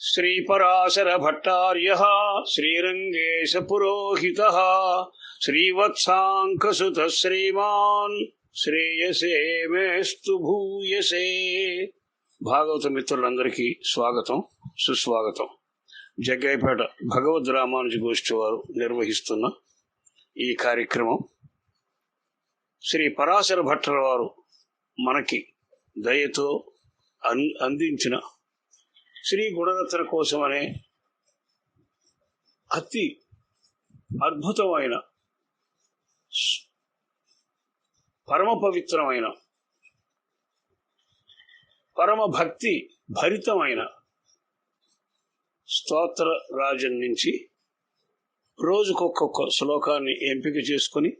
श्रीपराशरभट्टार्यः श्रीरङ्गेशपुरोहितः श्रीवत्साङ्कसुतः श्रीमान् శ్రేయసే మేస్తు భూయసే భాగవత మిత్రులందరికీ స్వాగతం సుస్వాగతం జగ్గైపేట భగవద్ రామానుజ గోష్ఠి వారు నిర్వహిస్తున్న ఈ కార్యక్రమం శ్రీ పరాశర భట్టర్ వారు మనకి దయతో అన్ అందించిన శ్రీ గుణరత్న కోసం అనే అతి అద్భుతమైన పరమ పవిత్రమైన పరమ భక్తి భరితమైన స్తోత్ర రాజం నుంచి రోజుకొక్కొక్క శ్లోకాన్ని ఎంపిక చేసుకుని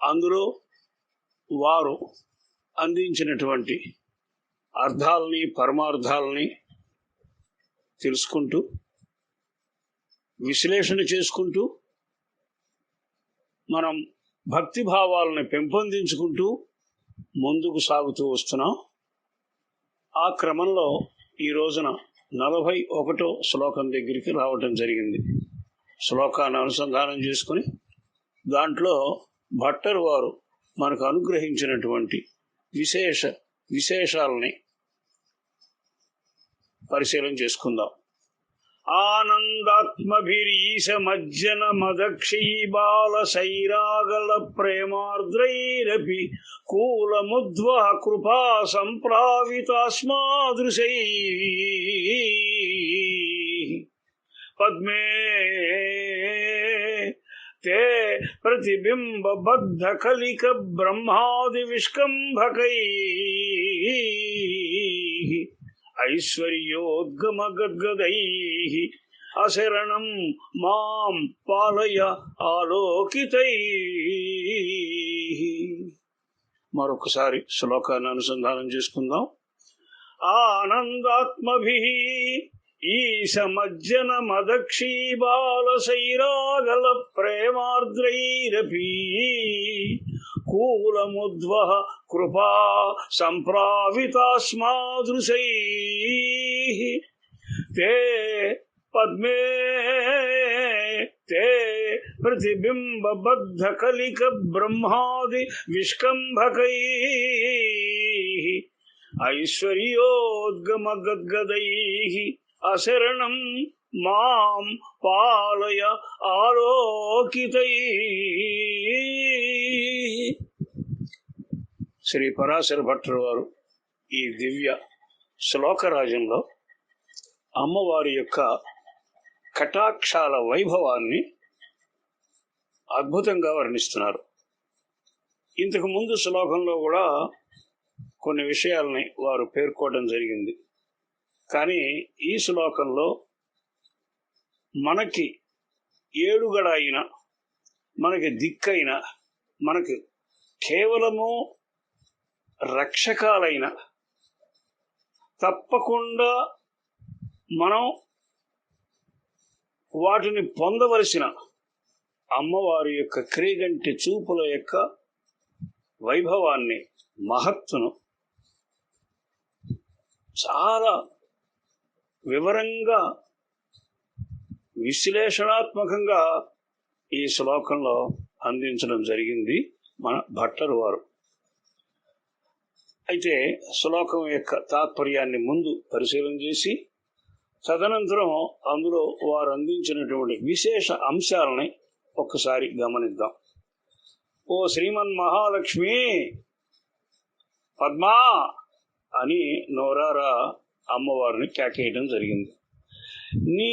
అందులో వారు అందించినటువంటి అర్థాలని పరమార్థాలని తెలుసుకుంటూ విశ్లేషణ చేసుకుంటూ మనం భక్తి భావాలను పెంపొందించుకుంటూ ముందుకు సాగుతూ వస్తున్నాం. ఆ క్రమంలో ఈ రోజున నలభై ఒకటో శ్లోకం దగ్గరికి రావటం జరిగింది. శ్లోకాన్ని అనుసంధానం చేసుకుని దాంట్లో భట్టర్ వారు మనకు అనుగ్రహించినటువంటి విశేష విశేషాలని పరిశీలన చేసుకుందాం. ఆనందాత్మభిరీశమజ్జన మదక్షీబాల శైరాగల ప్రేమార్ద్రైరపి కూలముద్వహ కృపా సంప్రావితాస్మాదృశై. పద్మే తే ప్రతిబింబబద్ధ కలిక బ్రహ్మాది విష్కంభకై. ఐశ్వర్యోద్గమగద్గదై అశరణం మాం పాలయ ఆలోకితై మరొకసారి శ్లోకాన్ని అనుసంధానం చేసుకుందాం. ఆనందాత్మభి ఈశమజ్జన మదక్షీ శైరాగల ప్రేమార్ద్రైరపి కూలముద్వహ కృపా సంప్రావితాస్మాదృశై తే పద్మే తే ప్రతిబింబబద్ధ కలిక బ్రహ్మాది విష్కంభకై ఐశ్వర్యోద్గమగద్గదై అశరణం మాం పాలయ ఆలోకితై శ్రీ పరాశర భట్టర్ వారు ఈ దివ్య శ్లోకరాజంలో అమ్మవారి యొక్క కటాక్షాల వైభవాన్ని అద్భుతంగా వర్ణిస్తున్నారు. ఇంతకు ముందు శ్లోకంలో కూడా కొన్ని విషయాలని వారు పేర్కోవడం జరిగింది. కానీ ఈ శ్లోకంలో మనకి ఏడుగడ అయిన మనకి దిక్కైన మనకి కేవలము రక్షకాలైన. తప్పకుండా మనం వాటిని పొందవలసిన అమ్మవారి యొక్క క్రీగంటి చూపుల యొక్క వైభవాన్ని మహత్తును చాలా వివరంగా విశ్లేషణాత్మకంగా ఈ శ్లోకంలో అందించడం జరిగింది మన భట్టరు వారు. అయితే శ్లోకం యొక్క తాత్పర్యాన్ని ముందు పరిశీలన చేసి తదనంతరం అందులో వారు అందించినటువంటి విశేష అంశాలని ఒక్కసారి గమనిద్దాం. ఓ శ్రీమన్ మహాలక్ష్మి! పద్మా! అని నోరారా అమ్మవారిని కేకేయడం జరిగింది. నీ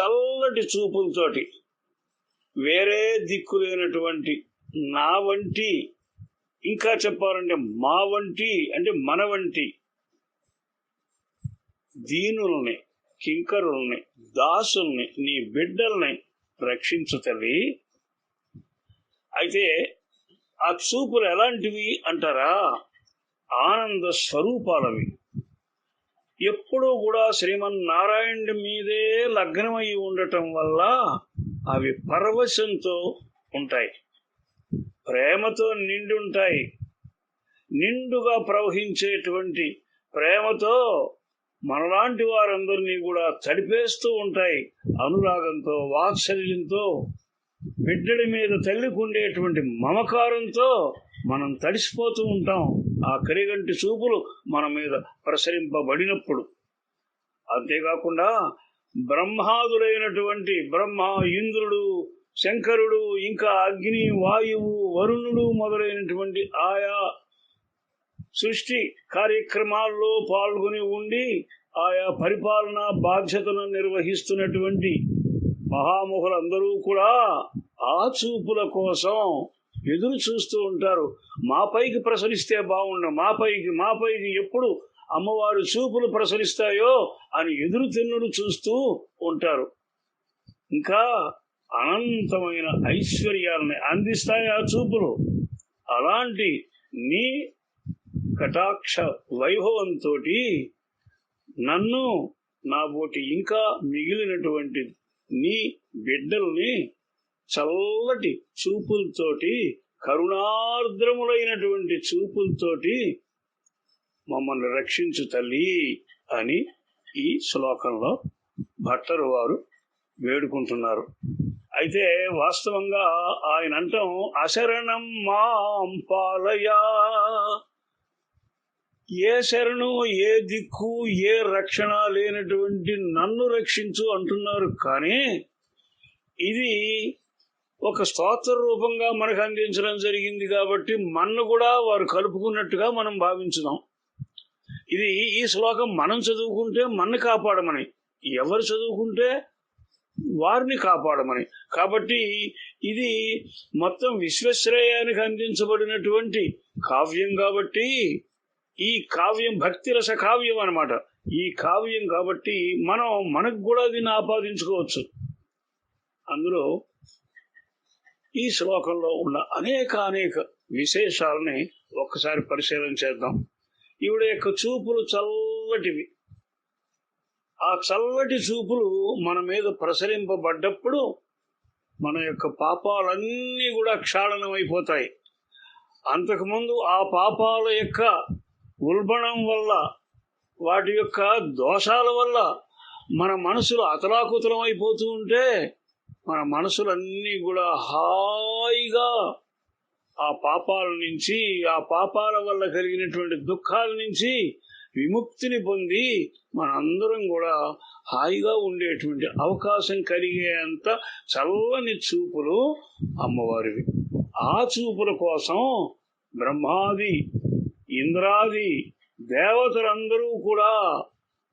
చల్లటి చూపులతోటి వేరే దిక్కు లేనటువంటి నా వంటి ఇంకా చెప్పాలంటే మా వంటి అంటే మన వంటి దీనుల్ని కింకరుల్ని దాసుల్ని నీ బిడ్డల్ని రక్షించు తల్లి అయితే ఆ చూపులు ఎలాంటివి అంటారా? ఆనంద స్వరూపాలవి. ఎప్పుడూ కూడా శ్రీమన్నారాయణుడి మీదే లగ్నమై ఉండటం వల్ల అవి పరవశంతో ఉంటాయి. ప్రేమతో నిండి ఉంటాయి నిండుగా ప్రవహించేటువంటి ప్రేమతో మనలాంటి వారందరినీ కూడా తడిపేస్తూ ఉంటాయి. అనురాగంతో వాత్సల్యంతో బిడ్డడి మీద తల్లికి ఉండేటువంటి మమకారంతో మనం తడిసిపోతూ ఉంటాం. ఆ కరిగంటి చూపులు మన మీద ప్రసరింపబడినప్పుడు. అంతేకాకుండా బ్రహ్మాదులైనటువంటి బ్రహ్మ ఇంద్రుడు శంకరుడు ఇంకా అగ్ని వాయువు వరుణుడు మొదలైనటువంటి ఆయా సృష్టి కార్యక్రమాల్లో పాల్గొని ఉండి ఆయా పరిపాలన బాధ్యతలను నిర్వహిస్తున్నటువంటి మహాముఖులందరూ కూడా ఆ చూపుల కోసం ఎదురు చూస్తూ ఉంటారు. మా పైకి ప్రసరిస్తే బాగుండు మా పైకి మా పైకి ఎప్పుడు అమ్మవారు చూపులు ప్రసరిస్తాయో అని ఎదురు తిన్నులు చూస్తూ ఉంటారు. ఇంకా అనంతమైన ఐశ్వర్యాలని అందిస్తాయి ఆ చూపులు? అలాంటి నీ కటాక్ష వైభవంతో నన్ను నా బోటి ఇంకా మిగిలినటువంటి నీ బిడ్డల్ని చల్లటి చూపులతోటి కరుణార్ద్రములైనటువంటి చూపులతోటి మమ్మల్ని రక్షించు తల్లి అని ఈ శ్లోకంలో భట్టరు వారు వేడుకుంటున్నారు. అయితే వాస్తవంగా ఆయన అంటాం అశరణం మాం పాలయా. ఏ శరణు ఏ దిక్కు ఏ రక్షణ లేనటువంటి నన్ను రక్షించు అంటున్నారు. కానీ ఇది ఒక స్తోత్ర రూపంగా మనకు అందించడం జరిగింది కాబట్టి మన్ను కూడా వారు కలుపుకున్నట్టుగా మనం భావించుదాం. ఇది ఈ శ్లోకం మనం చదువుకుంటే మన్ను కాపాడమని. ఎవరు చదువుకుంటే వారిని కాపాడమని. కాబట్టి ఇది మొత్తం విశ్వశ్రేయానికి అందించబడినటువంటి కావ్యం కాబట్టి ఈ కావ్యం భక్తిరస కావ్యం అనమాట ఈ కావ్యం కాబట్టి మనం మనకు కూడా దీన్ని ఆపాదించుకోవచ్చు. అందులో ఈ శ్లోకంలో ఉన్న అనేక అనేక విశేషాలని ఒక్కసారి పరిశీలన చేద్దాం. ఈవిడ యొక్క చూపులు చల్లటివి. ఆ చల్లటి చూపులు మన మీద ప్రసరింపబడ్డప్పుడు మన యొక్క పాపాలన్నీ కూడా క్షాళనమైపోతాయి. అంతకుముందు ఆ పాపాల యొక్క ఉల్బణం వల్ల వాటి యొక్క దోషాల వల్ల మన మనసులు అతలాకుతలం అయిపోతూ ఉంటే మన మనసులన్నీ కూడా హాయిగా ఆ పాపాల నుంచి ఆ పాపాల వల్ల కలిగినటువంటి దుఃఖాల నుంచి విముక్తిని పొంది మనందరం కూడా హాయిగా ఉండేటువంటి అవకాశం కలిగేంత చల్లని చూపులు అమ్మవారివి. ఆ చూపుల కోసం బ్రహ్మాది ఇంద్రాది దేవతలందరూ కూడా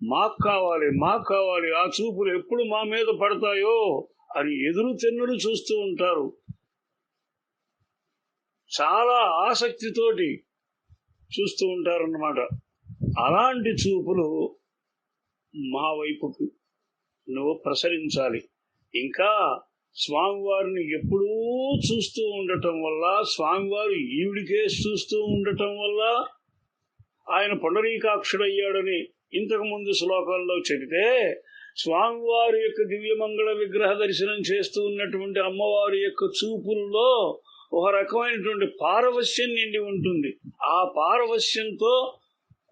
మాకు కావాలి మాకు కావాలి ఆ చూపులు ఎప్పుడు మా మీద పడతాయో అని ఎదురు తెన్నులు చూస్తూ ఉంటారు. చాలా ఆసక్తితోటి చూస్తూ ఉంటారన్నమాట. అలాంటి చూపులు మా వైపుకు నువ్వు ప్రసరించాలి. ఇంకా స్వామివారిని ఎప్పుడూ చూస్తూ ఉండటం వల్ల స్వామివారు ఈవిడికే చూస్తూ ఉండటం వల్ల ఆయన పునరీకాక్షుడయ్యాడని ఇంతకుముందు శ్లోకాల్లో చెబితే స్వామివారి యొక్క దివ్యమంగళ విగ్రహ దర్శనం చేస్తూ ఉన్నటువంటి అమ్మవారి యొక్క చూపుల్లో ఒక రకమైనటువంటి పారవశ్యం నిండి ఉంటుంది. ఆ పారవశ్యంతో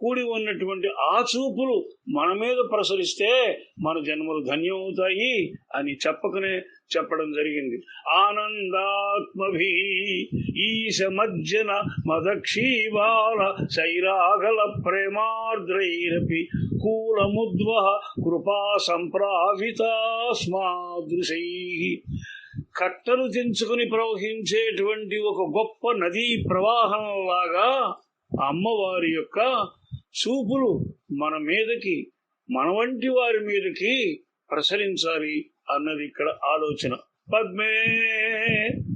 కూడి ఉన్నటువంటి ఆ చూపులు మన మీద ప్రసరిస్తే మన జన్మలు ధన్యమవుతాయి అని చెప్పకనే చెప్పడం జరిగింది. ఆనందాత్మభి ఈశ మజ్జన మదక్షీవాల శైరాగల ప్రేమార్ద్రైరపి కూలముద్వ కృపా సంప్రావితాస్మాదృశై కట్టలు తెంచుకుని ప్రవహించేటువంటి ఒక గొప్ప నదీ ప్రవాహం లాగా అమ్మవారి యొక్క చూపులు మన మీదకి మన వంటి వారి మీదకి ప్రసరించాలి అన్నది ఇక్కడ ఆలోచన. పద్మే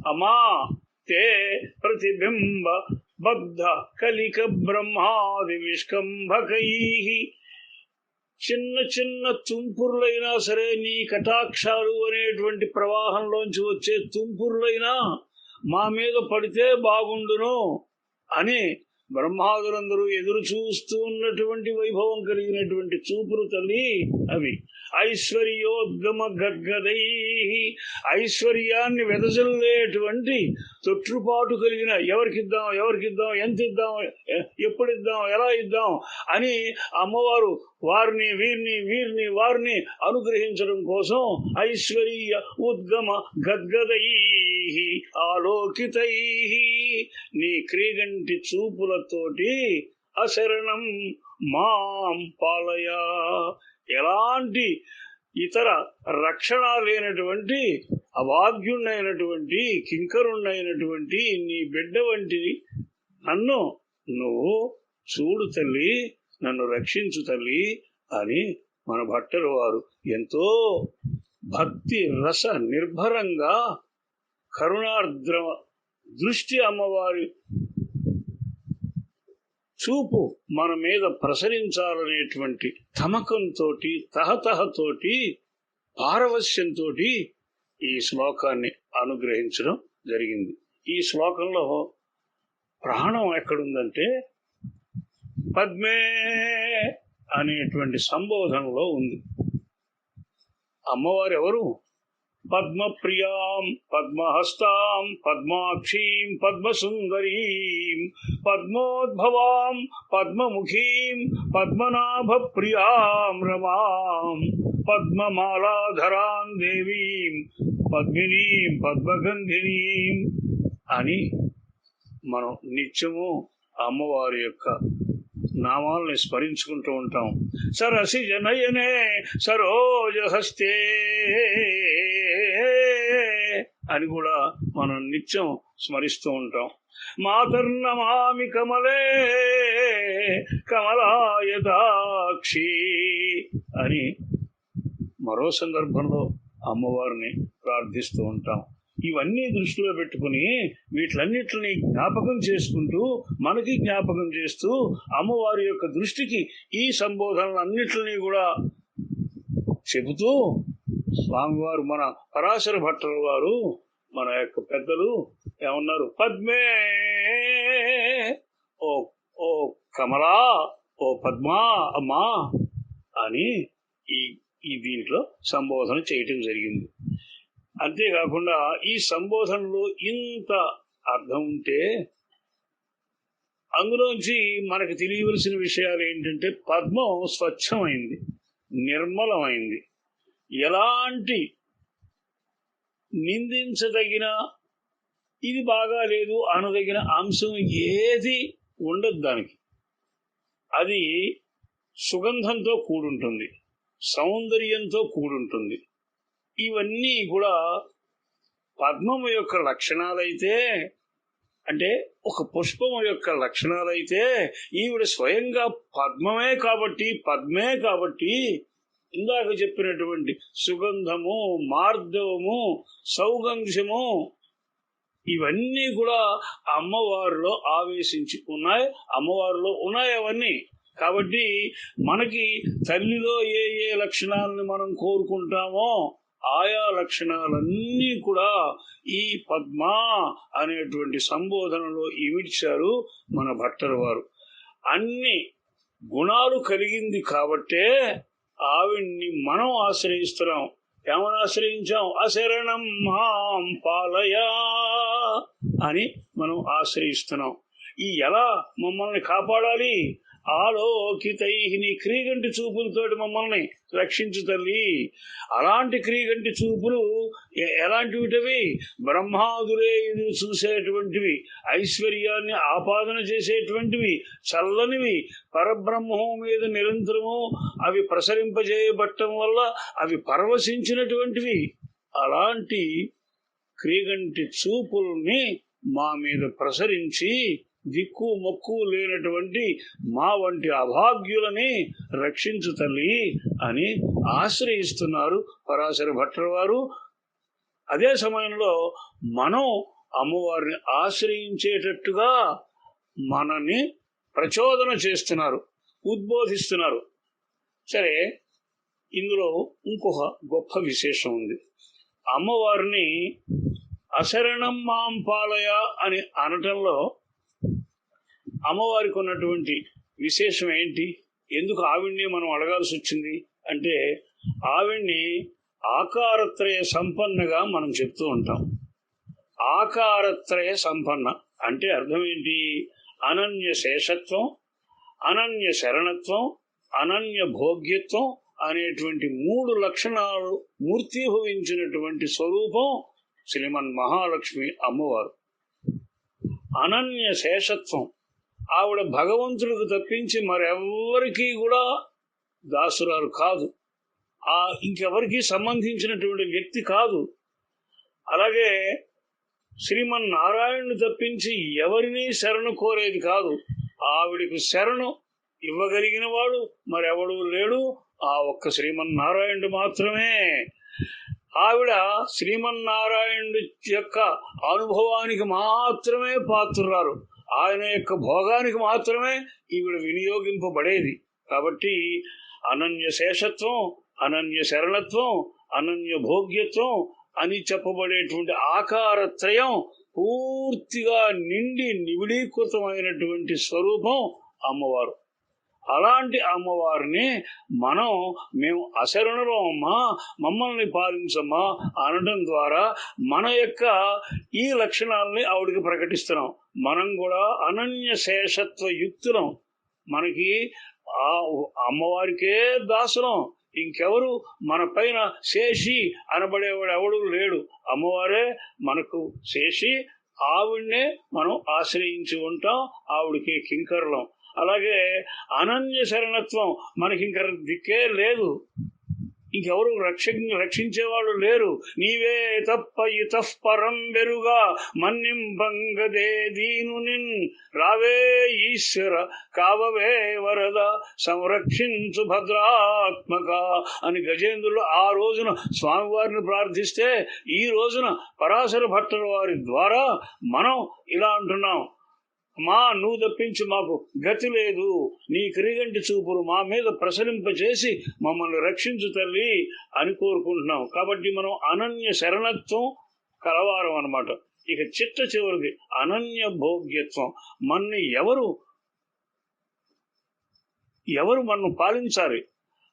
అమా తే ప్రతిబింబ బద్ధ కలిక బ్రహ్మాది విష్కంభకై చిన్న చిన్న తుంపుర్లైనా సరే నీ కటాక్షాలు అనేటువంటి ప్రవాహంలోంచి వచ్చే తుంపుర్లైనా మా మీద పడితే బాగుండును అని బ్రహ్మాదులందరూ ఎదురు చూస్తూ ఉన్నటువంటి వైభవం కలిగినటువంటి చూపులు తల్లి అవి. ఐశ్వర్యోద్గమ గద్గదై ఐశ్వర్యాన్ని వెదజల్లేటువంటి తొట్టుపాటు కలిగిన ఎవరికిద్దాం ఎవరికిద్దాం ఎంత ఇద్దాం ఎప్పుడు ఇద్దాం ఎలా ఇద్దాం అని అమ్మవారు వారిని వీరిని వీరిని వారిని అనుగ్రహించడం కోసం ఐశ్వర్య ఉద్గమ గద్గదై ఆలోకితై నీ క్రీగంటి చూపులతోటి అశరణం మాం పాలయ. ఎలాంటి ఇతర రక్షణ లేనటువంటి అభాగ్యుణ్ణైనటువంటి కింకరుణ్ణైనటువంటి నీ బిడ్డ వంటిది నన్ను నువ్వు చూడు తల్లి నన్ను రక్షించు తల్లి అని మన భట్టరు వారు ఎంతో భక్తి రస నిర్భరంగా కరుణార్ద్ర దృష్టి అమ్మవారి చూపు మన మీద ప్రసరించాలనేటువంటి తమకంతో తహతహతోటి పారవస్యంతో ఈ శ్లోకాన్ని అనుగ్రహించడం జరిగింది. ఈ శ్లోకంలో ప్రాణం ఎక్కడుందంటే పద్మే అనేటువంటి సంబోధనలో ఉంది. అమ్మవారు ఎవరు? పద్మప్రియాం పద్మహస్తాం పద్మాక్షీం పద్మసుందరీం పద్మోద్భవాం పద్మముఖీం పద్మనాభ ప్రియాం రమాం పద్మమాలాధరాం దేవీం పద్మినీం పద్మగంధినీం అని మనం నిత్యము అమ్మవారి యొక్క నామాలని స్మరించుకుంటూ ఉంటాం. సరసి జనయనే సరోజహస్తే అని కూడా మనం నిత్యం స్మరిస్తూ ఉంటాం. మాతర్నమామి కమలే కమలాయదాక్షి అని మరో సందర్భంలో అమ్మవారిని ప్రార్థిస్తూ ఉంటాం. ఇవన్నీ దృష్టిలో పెట్టుకుని వీటిలన్నిటిని జ్ఞాపకం చేసుకుంటూ మనకి జ్ఞాపకం చేస్తూ అమ్మవారి యొక్క దృష్టికి ఈ సంబోధనలన్నిటిని కూడా చెబుతూ స్వామివారు మన పరాశర భట్టల వారు మన యొక్క పెద్దలు ఏమన్నారు? పద్మే ఓ ఓ కమలా ఓ పద్మా అమ్మా అని ఈ ఈ దీంట్లో సంబోధన చేయటం జరిగింది. అంతేకాకుండా ఈ సంబోధనలో ఇంత అర్థం ఉంటే అందులోంచి మనకు తెలియవలసిన విషయాలు ఏంటంటే పద్మం స్వచ్ఛమైంది నిర్మలమైంది. ఎలాంటి నిందించదగిన ఇది బాగా లేదు అనదగిన అంశం ఏది ఉండదు దానికి. అది సుగంధంతో కూడుంటుంది సౌందర్యంతో కూడుంటుంది. ఇవన్నీ కూడా పద్మము యొక్క లక్షణాలైతే అంటే ఒక పుష్పము యొక్క లక్షణాలైతే ఈవిడ స్వయంగా పద్మమే కాబట్టి పద్మే కాబట్టి ఇందాక చెప్పినటువంటి సుగంధము మార్దవము సౌగంధ్యము ఇవన్నీ కూడా అమ్మవారిలో ఆవేశించి ఉన్నాయి అమ్మవారిలో ఉన్నాయి అవన్నీ. కాబట్టి మనకి తల్లిలో ఏ ఏ లక్షణాలను మనం కోరుకుంటామో ఆయా లక్షణాలన్నీ కూడా ఈ పద్మ అనేటువంటి సంబోధనలో ఇమిడ్చారు మన భట్టర వారు. అన్ని గుణాలు కలిగింది కాబట్టే ఆవిడ్ని మనం ఆశ్రయిస్తున్నాం. ఏమని ఆశ్రయించాం? అశరణం మాం పాలయా అని మనం ఆశ్రయిస్తున్నాం. ఈ ఎలా మమ్మల్ని కాపాడాలి? ఆలోకితై నీ క్రీగంటి చూపులతోటి మమ్మల్ని రక్షించు తల్లి. అలాంటి క్రీగంటి చూపులు ఎలాంటివిటవి? బ్రహ్మాదులే చూసేటువంటివి. ఐశ్వర్యాన్ని ఆపాదన చేసేటువంటివి. చల్లనివి పరబ్రహ్మం మీద నిరంతరము అవి ప్రసరింపజేయబట్టం వల్ల అవి పరవశించినటువంటివి. అలాంటి క్రీగంటి చూపుల్ని మా మీద ప్రసరించి దిక్కు మొక్కు లేనటువంటి మా వంటి అభాగ్యులని రక్షించు తల్లి అని ఆశ్రయిస్తున్నారు పరాశర భట్టర్ వారు అదే సమయంలో మనం అమ్మవారిని ఆశ్రయించేటట్టుగా మనని ప్రచోదన చేస్తున్నారు ఉద్బోధిస్తున్నారు. సరే ఇందులో ఇంకొక గొప్ప విశేషం ఉంది. అమ్మవారిని అశరణం మాం పాలయ అని అనటంలో అమ్మవారికి ఉన్నటువంటి విశేషం ఏంటి? ఎందుకు ఆవిడ్ని మనం అడగాల్సి వచ్చింది? అంటే ఆవిడ్ని ఆకారత్రయ సంపన్నగా మనం చెప్తూ ఉంటాం. ఆకారత్రయ సంపన్న అంటే అర్థం ఏంటి? అనన్య శేషత్వం అనన్య శరణత్వం అనన్య భోగ్యత్వం అనేటువంటి మూడు లక్షణాలు మూర్తిభవించినటువంటి స్వరూపం శ్రీమన్ మహాలక్ష్మి అమ్మవారు. అనన్య శేషత్వం ఆవిడ భగవంతుడికి తప్పించి మరెవ్వరికీ కూడా దాసురాలు కాదు. ఆ ఇంకెవరికి సంబంధించినటువంటి వ్యక్తి కాదు. అలాగే శ్రీమన్నారాయణుని తప్పించి ఎవరిని శరణు కోరేది కాదు. ఆవిడికి శరణు ఇవ్వగలిగిన వాడు మరెవడు లేడు. ఆ ఒక్క శ్రీమన్నారాయణుడు మాత్రమే. ఆవిడ శ్రీమన్నారాయణుడి యొక్క అనుభవానికి మాత్రమే పాత్రురారు ఆయన యొక్క భోగానికి మాత్రమే ఈవిడ వినియోగింపబడేది. కాబట్టి అనన్య శేషత్వం అనన్య శరణత్వం అనన్య భోగ్యత్వం అని చెప్పబడేటువంటి ఆకారత్రయం పూర్తిగా నిండి నివిడీకృతమైనటువంటి స్వరూపం అమ్మవారు. అలాంటి అమ్మవారిని మనం మేము అశరణలో అమ్మా మమ్మల్ని పాలించమ్మా అనడం ద్వారా మన యొక్క ఈ లక్షణాలని ఆవిడికి ప్రకటిస్తున్నాం. మనం కూడా అనన్య శేషత్వ యుక్తులం. మనకి ఆ అమ్మవారికే దాసులం. ఇంకెవరు మన పైన శేషి అనబడేవాడు ఎవడు లేడు. అమ్మవారే మనకు శేషి. ఆవిడనే మనం ఆశ్రయించి ఉంటాం. ఆవిడకి కింకరలం. అలాగే అనన్య శరణత్వం మనకి ఇంక దిక్కే లేదు. ఇంకెవరు రక్ష రక్షించేవాళ్ళు లేరు. నీవే తప్ప ఇతఃపరం వెరుగా మన్నింబంగదే దీనునిన్ రావే ఈశ్వర కావవే వరద సంరక్షించు భద్రాత్మక అని గజేంద్రులు ఆ రోజున స్వామివారిని ప్రార్థిస్తే ఈ రోజున పరాశర భట్టల వారి ద్వారా మనం ఇలా అంటున్నాం. మా నువ్వు తప్పించి మాకు గతి లేదు. నీ క్రిగంటి చూపులు మా మీద ప్రసరింపచేసి మమ్మల్ని రక్షించు తల్లి అని కోరుకుంటున్నాం. కాబట్టి మనం అనన్య శరణత్వం కలవారం అనమాట ఇక చిట్ట చివరిది అనన్య భోగ్యత్వం. మన్ని ఎవరు ఎవరు మనను పాలించాలి?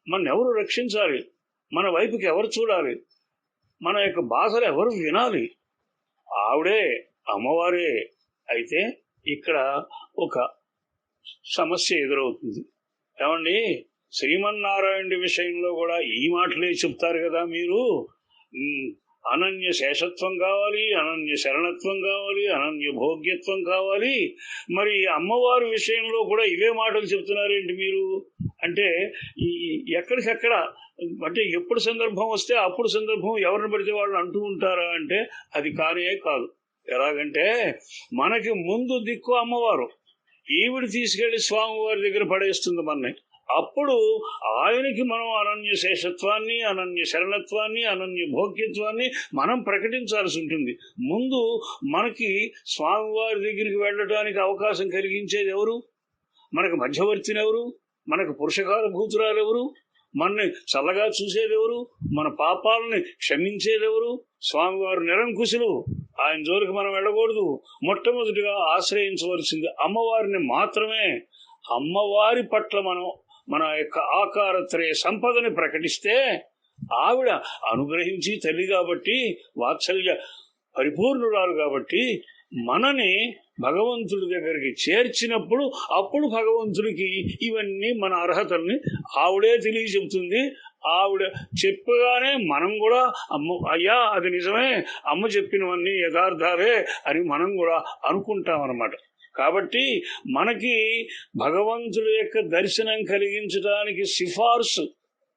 మన ఎవరు రక్షించాలి? మన వైపుకి ఎవరు చూడాలి? మన యొక్క బాధలు ఎవరు వినాలి? ఆవిడే అమ్మవారే. అయితే ఇక్కడ ఒక సమస్య ఎదురవుతుంది. ఏమండి? శ్రీమన్నారాయణుడి విషయంలో కూడా ఈ మాటలే చెప్తారు కదా మీరు. అనన్య శేషత్వం కావాలి అనన్య శరణత్వం కావాలి అనన్య భోగ్యత్వం కావాలి. మరి అమ్మవారి విషయంలో కూడా ఇవే మాటలు చెప్తున్నారేంటి మీరు? అంటే ఈ ఎక్కడికక్కడ అంటే ఎప్పుడు సందర్భం వస్తే అప్పుడు సందర్భం ఎవరిని పడితే వాళ్ళు అంటూ ఉంటారా అంటే అది కానే కాదు. ఎలాగంటే మనకి ముందు దిక్కు అమ్మవారు. ఈవిడ తీసుకెళ్ళి స్వామివారి దగ్గర పడేస్తుంది మనని అప్పుడు ఆయనకి మనం అనన్య శేషత్వాన్ని అనన్య శరణత్వాన్ని అనన్య భోగ్యత్వాన్ని మనం ప్రకటించాల్సి ఉంటుంది. ముందు మనకి స్వామివారి దగ్గరికి వెళ్ళడానికి అవకాశం కలిగించేది ఎవరు? మనకు మధ్యవర్తిని ఎవరు? మనకు పురుషకాల భూతురాలు ఎవరు? మనని చల్లగా చూసేదెవరు మన పాపాలని క్షమించేదెవరు స్వామివారు నిరంకుశులు. ఆయన జోలికి మనం వెళ్ళకూడదు. మొట్టమొదటిగా ఆశ్రయించవలసింది అమ్మవారిని మాత్రమే. అమ్మవారి పట్ల మనం మన యొక్క ఆకారత్రయ సంపదని ప్రకటిస్తే ఆవిడ అనుగ్రహించి తల్లి కాబట్టి వాత్సల్య పరిపూర్ణురాలు కాబట్టి మనని భగవంతుడి దగ్గరికి చేర్చినప్పుడు అప్పుడు భగవంతుడికి ఇవన్నీ మన అర్హతల్ని ఆవిడే తెలియచెప్తుంది ఆవిడ చెప్పగానే మనం కూడా అమ్మ అయ్యా అది నిజమే అమ్మ చెప్పినవన్నీ యథార్థాలే అని మనం కూడా అనుకుంటాం అన్నమాట కాబట్టి మనకి భగవంతుడి యొక్క దర్శనం కలిగించడానికి సిఫార్సు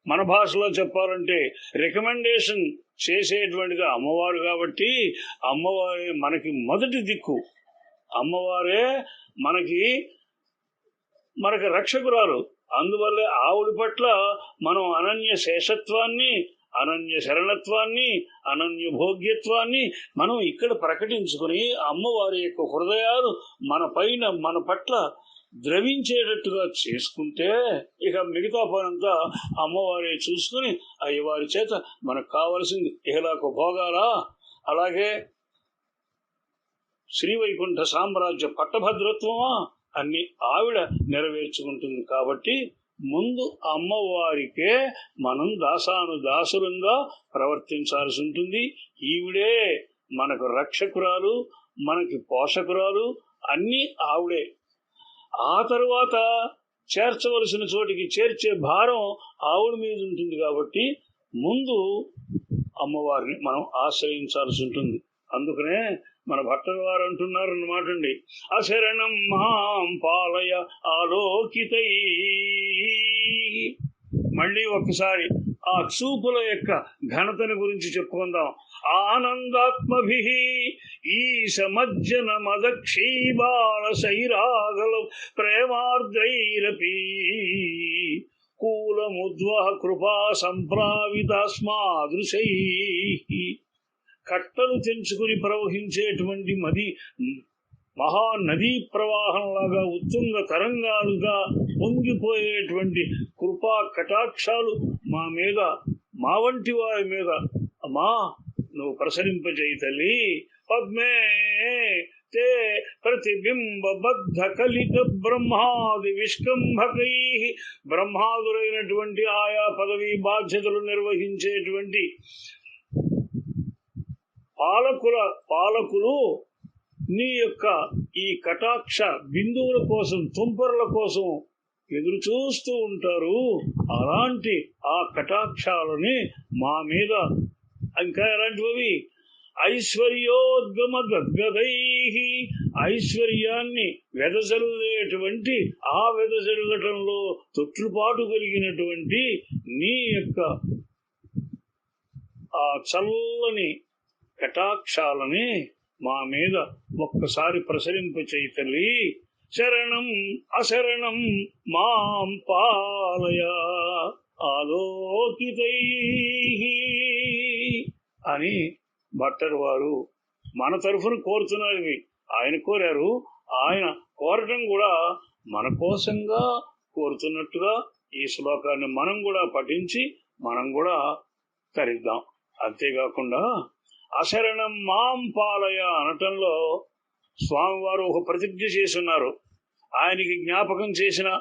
మన భాషలో చెప్పాలంటే రికమెండేషన్ చేసేటువంటిది అమ్మవారు కాబట్టి అమ్మవారి మనకి మొదటి దిక్కు అమ్మవారే మనకి మనకి రక్షకురాలు. అందువల్లే ఆవుడి పట్ల మనం అనన్య శేషత్వాన్ని అనన్య శరణత్వాన్ని అనన్య భోగ్యత్వాన్ని మనం ఇక్కడ ప్రకటించుకుని అమ్మవారి యొక్క హృదయాలు మన పైన మన పట్ల ద్రవించేటట్టుగా చేసుకుంటే ఇక మిగతా పనంతా అమ్మవారే చూసుకుని అయ్యవారి చేత మనకు కావలసింది. ఇహలాకు భోగాలా? అలాగే శ్రీవైకుంఠ సామ్రాజ్య పట్టభద్రత్వమా అన్ని ఆవిడ నెరవేర్చుకుంటుంది కాబట్టి ముందు అమ్మవారికే మనం దాసాను దాసులంగా ప్రవర్తించాల్సి ఉంటుంది. ఈవిడే మనకు రక్షకురాలు మనకి పోషకురాలు అన్నీ ఆవిడే. ఆ తరువాత చేర్చవలసిన చోటికి చేర్చే భారం ఆవిడ మీద ఉంటుంది కాబట్టి ముందు అమ్మవారిని మనం ఆశ్రయించాల్సి ఉంటుంది. అందుకనే మన భట్టల వారు అంటున్నారు అన్నమాట అండి అశరణం మాం పాలయ ఆలోకితై. మళ్ళీ ఒకసారి ఆ చూపుల యొక్క ఘనతను గురించి చెప్పుకుందాం. ఆనందాత్మభి ఈ సమజ్జన మదక్షీబాల శైరాగల ప్రేమార్ద్రైరపి. కూలముద్వ కృపా సంప్రావితాస్మాదృశై కట్టలు తెంచుకుని ప్రవహించేటువంటి మది మహా నదీ ప్రవాహంలాగా ఉత్తుంగ తరంగాలుగా పొంగిపోయేటువంటి కృపా కటాక్షాలు మా మీద మా వంటి వారి మీద అమ్మా నువ్వు ప్రసరింపజేయి తల్లి. పద్మే తే ప్రతిబింబబద్ధ కలిత బ్రహ్మాది విష్కంభకై బ్రహ్మాదురైనటువంటి ఆయా పదవి బాధ్యతలు నిర్వహించేటువంటి పాలకుల పాలకులు నీ యొక్క ఈ కటాక్ష బిందువుల కోసం తుంపరుల కోసం ఎదురు చూస్తూ ఉంటారు. అలాంటి ఆ కటాక్షాలని మా మీద ఇంకా ఎలాంటివి ఐశ్వర్యోద్గమ గద్గదై ఐశ్వర్యాన్ని వెదజల్లేటువంటి ఆ వెదజల్లటంలో తొట్లుపాటు కలిగినటువంటి నీ యొక్క ఆ చల్లని కటాక్షాలని మా మీద ఒక్కసారి ప్రసరింపు చేయి తల్లి. శరణం అశరణం మాం పాలయ ఆలోకితై అని భట్టర్ వారు మన తరఫున కోరుతున్నారు ఇవి. ఆయన కోరారు. ఆయన కోరటం కూడా మన కోసంగా కోరుతున్నట్టుగా ఈ శ్లోకాన్ని మనం కూడా పఠించి మనం కూడా తరిద్దాం. అంతేకాకుండా అశరణం మాం పాలయ అనటంలో స్వామివారు ఒక ప్రతిజ్ఞ చేసున్నారు ఆయనకి జ్ఞాపకం చేసిన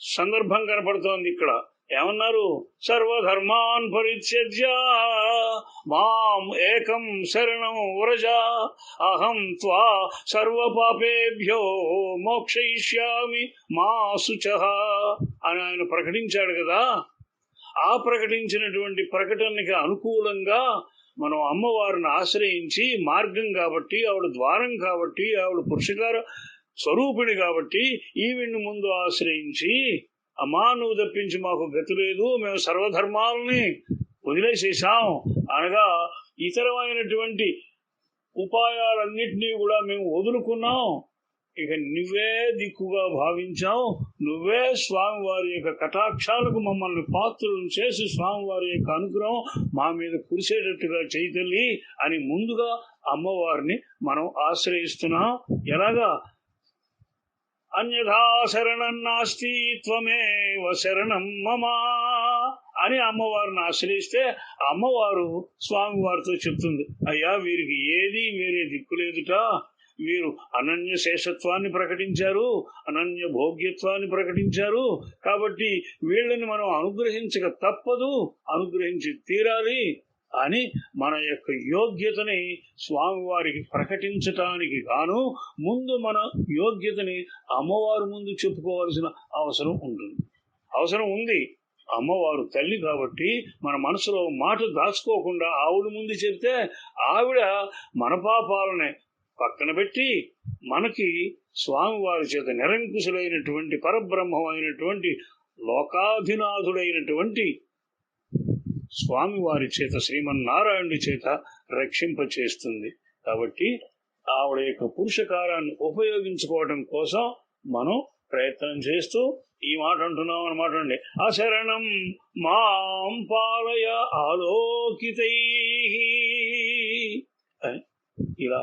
సందర్భం కనపడుతోంది ఇక్కడ. ఏమన్నారు? సర్వధర్మాన్ పరిత్యజ్య మాం ఏకం శరణం వ్రజ అహం త్వా సర్వపాపేభ్యో మోక్షయిష్యామి మా శుచ అని ఆయన ప్రకటించాడు కదా. ఆ ప్రకటించినటువంటి ప్రకటనకి అనుకూలంగా మనం అమ్మవారిని ఆశ్రయించి మార్గం కాబట్టి ఆవిడ ద్వారం కాబట్టి ఆవిడ పురుషకార స్వరూపిణి కాబట్టి ఈవిడ్ని ముందు ఆశ్రయించి అమ్మా నువ్వు తప్పించి మాకు గతి లేదు మేము సర్వధర్మాలని వదిలేసేసాం అనగా ఇతరమైనటువంటి ఉపాయాలన్నింటినీ కూడా మేము వదులుకున్నాం. ఇక నువ్వే దిక్కుగా భావించాం నువ్వే స్వామివారి యొక్క కటాక్షాలకు మమ్మల్ని పాత్రలను చేసి స్వామివారి యొక్క అనుగ్రహం మా మీద కురిసేటట్టుగా చేయతల్లి అని ముందుగా అమ్మవారిని మనం ఆశ్రయిస్తున్నాం. ఎలాగా? అన్యథా శరణం నాస్తి త్వమేవ శరణం మమా అని అమ్మవారిని ఆశ్రయిస్తే అమ్మవారు స్వామివారితో చెప్తుంది. అయ్యా వీరికి ఏది వేరే దిక్కు మీరు వీరు అనన్య శేషత్వాన్ని ప్రకటించారు అనన్య భోగ్యత్వాన్ని ప్రకటించారు. కాబట్టి వీళ్ళని మనం అనుగ్రహించక తప్పదు అనుగ్రహించి తీరాలి అని మన యొక్క యోగ్యతని స్వామివారికి ప్రకటించటానికి గాను ముందు మన యోగ్యతని అమ్మవారి ముందు చెప్పుకోవాల్సిన అవసరం ఉంటుంది. అవసరం ఉంది. అమ్మవారు తల్లి కాబట్టి మన మనసులో మాట దాచుకోకుండా ఆవిడ ముందు చెప్తే ఆవిడ మన పాపాలని పక్కన పెట్టి మనకి స్వామివారి చేత నిరంకుశులైనటువంటి పరబ్రహ్మమైనటువంటి లోకాధినాథుడైనటువంటి స్వామివారి చేత శ్రీమన్నారాయణుడి చేత రక్షింపచేస్తుంది కాబట్టి ఆవిడ యొక్క పురుషకారాన్ని ఉపయోగించుకోవడం కోసం మనం ప్రయత్నం చేస్తూ ఈ మాట అంటున్నాం అనమాట అండి. అశరణం మాం పాలయ ఆలోకితై ఇలా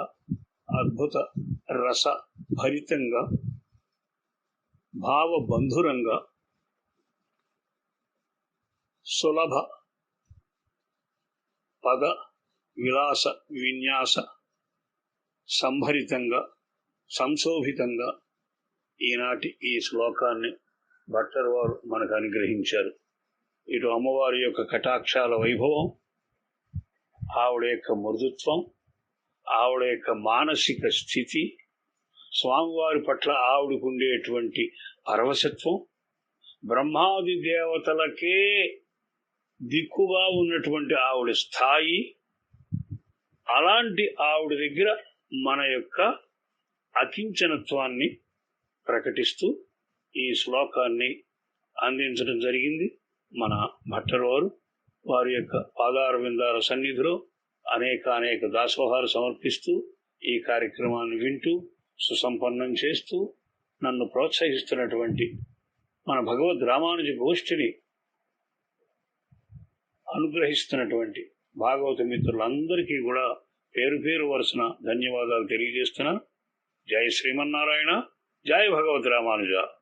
అద్భుత రస భరితంగా భావబంధురంగా సులభ పద విలాస విన్యాస సంభరితంగా సంశోభితంగా ఈనాటి ఈ శ్లోకాన్ని భట్టర్ వారు మనకు అనుగ్రహించారు. ఇటు అమ్మవారి యొక్క కటాక్షాల వైభవం ఆవిడ యొక్క మృదుత్వం ఆవిడ యొక్క మానసిక స్థితి స్వామివారి పట్ల ఆవిడకుండేటువంటి పరవశత్వం బ్రహ్మాది దేవతలకే దిక్కుగా ఉన్నటువంటి ఆవిడ స్థాయి అలాంటి ఆవిడ దగ్గర మన యొక్క అకించనత్వాన్ని ప్రకటిస్తూ ఈ శ్లోకాన్ని అందించడం జరిగింది. మన భట్టరు వారు వారి యొక్క పాదార విందార సన్నిధిలో అనేక అనేక దాసోహాలు సమర్పిస్తూ ఈ కార్యక్రమాన్ని వింటూ సుసంపన్నం చేస్తూ నన్ను ప్రోత్సహిస్తున్నటువంటి మన భగవద్ రామానుజ గోష్ఠిని అనుగ్రహిస్తున్నటువంటి భాగవత మిత్రులందరికీ కూడా పేరు పేరు వరుసన ధన్యవాదాలు తెలియజేస్తున్నా జై శ్రీమన్నారాయణ జై భగవద్ రామానుజ.